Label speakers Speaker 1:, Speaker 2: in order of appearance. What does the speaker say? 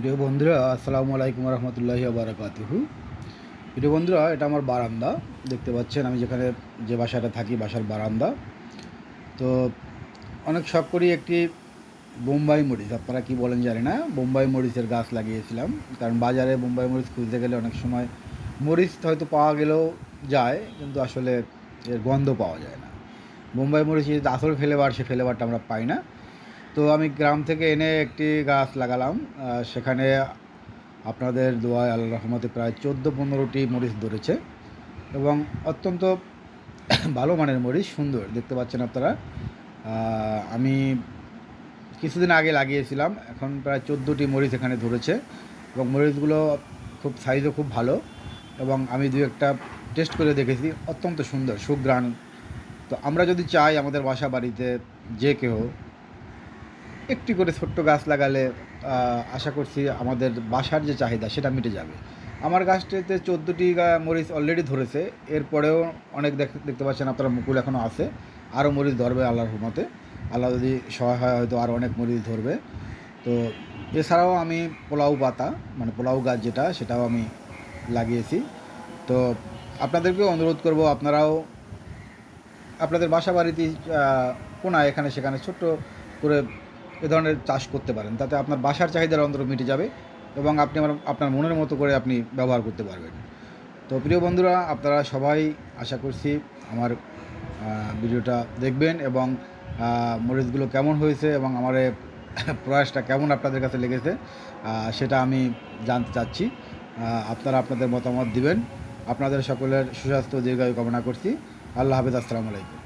Speaker 1: প্রিয় বন্ধুরা, আসসালামু আলাইকুম রহমতুল্লাহি বারাকাতুহু প্রিয় বন্ধুরা, এটা আমার বারান্দা, দেখতে পাচ্ছেন আমি যেখানে যে বাসাটা থাকি, বাসার বারান্দা। তো অনেক শখ করি একটি বোম্বাই মরিচ, আপনারা কি বলেন জানি না, বোম্বাই মরিচের গাছ লাগিয়েছিলাম। কারণ বাজারে বোম্বাই মরিচ খুঁজতে গেলে অনেক সময় মরিচ হয়তো পাওয়া গেলেও যায়, কিন্তু আসলে এর গন্ধ পাওয়া যায় না। বোম্বাই মরিচের যে আসল ফ্লেভার, সে ফ্লেভারটা আমরা পাই না। তো আমি গ্রাম থেকে এনে একটি গাছ লাগালাম সেখানে আপনাদের দোয়ায় আল্লাহ রহমতে প্রায় চোদ্দ পনেরোটি মরিচ ধরেছে এবং অত্যন্ত ভালো মানের মরিচ, সুন্দর, দেখতে পাচ্ছেন আপনারা। আমি কিছুদিন আগে লাগিয়েছিলাম, এখন প্রায় চোদ্দোটি মরিচ এখানে ধরেছে এবং মরিচগুলো খুব সাইজও খুব ভালো এবং আমি দু একটা টেস্ট করে দেখেছি, অত্যন্ত সুন্দর সুগ্রাণ তো আমরা যদি চাই আমাদের বাসা বাড়িতে যে কেউ একটি করে ছোট্ট গাছ লাগালে আশা করছি আমাদের বাসার যে চাহিদা সেটা মিটে যাবে। আমার গাছটিতে চোদ্দোটি মরিচ অলরেডি ধরেছে। এরপরেও অনেক দেখ- দেখতে পাচ্ছেন আপনারা মুকুল এখনও আছে। আরও মরিচ ধরবে আল্লাহর হুমতে আল্লাহ যদি সহায় হয়, হয়তো আরও অনেক মরিচ ধরবে। তো এছাড়াও আমি পোলাও পাতা মানে পোলাও গাছ যেটা, সেটাও আমি লাগিয়েছি। তো আপনাদেরকেও অনুরোধ করব, আপনারাও আপনাদের বাসা বাড়িতে কোনায়, এখানে, সেখানে ছোট্ট করে এ ধরনের চাষ করতে পারেন। তাতে আপনার বাসার চাহিদার অন্তর মিটে যাবে এবং আপনি আমার, আপনার মনের মতো করে আপনি ব্যবহার করতে পারবেন। তো প্রিয় বন্ধুরা, আপনারা সবাই আশা করছি আমার ভিডিওটা দেখবেন এবং মরিচগুলো কেমন হয়েছে এবং আমার প্রয়াসটা কেমন আপনাদের কাছে লেগেছে সেটা আমি জানতে চাচ্ছি। আপনারা আপনাদের মতামত দিবেন। আপনাদের সকলের সুস্বাস্থ্য দীর্ঘায়ু কামনা করছি। আল্লাহ হাফেজ, আসসালামু আলাইকুম।